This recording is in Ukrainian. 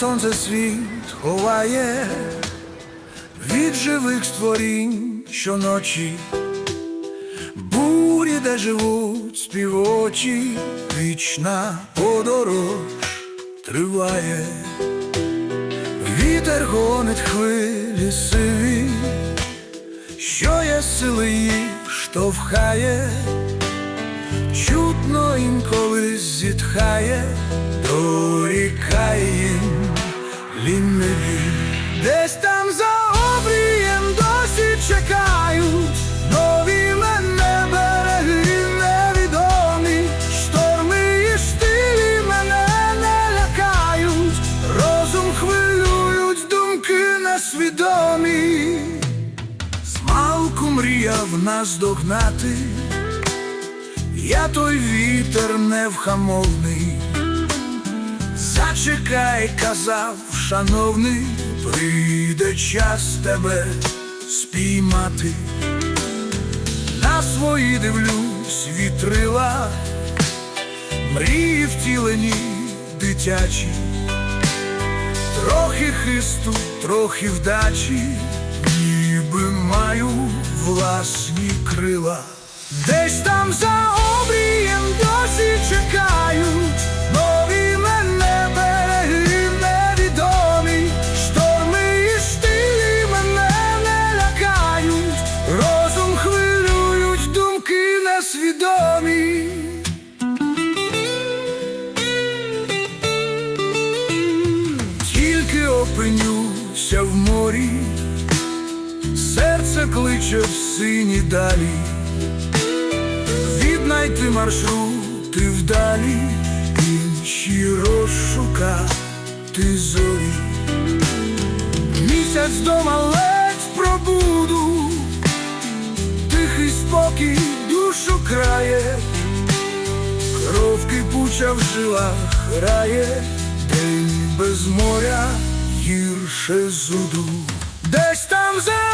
сонце світ ховає від живих створінь щоночі, бурі, де живуть співочі, вічна подорож триває, вітер гонить хвилі сиві, що є сили їх штовхає, чутно інколи зітхає, їм ліниві. Десь там за обрієм досі чекають нові мене береги невідомі, шторми і штилі мене не лякають, розум хвилюють думки несвідомі. Змалку мріяв нас догнати, я той вітер невхамовний. Зачекай, казав, шановний, прийде час тебе спіймати. На свої дивлюсь вітрила, мрії втілені дитячі, трохи хисту, трохи вдачі, ніби маю власні крила. Десь там за обрієм досі чекають опинюся в морі, серце кличе в сині далі. Віднайти маршрути вдалі, інші розшукати зорі. Місяць дома ледь пробуду, тихий спокій душу крає, кров кипуча в жилах грає, день без моря гірше зуду. Десь там за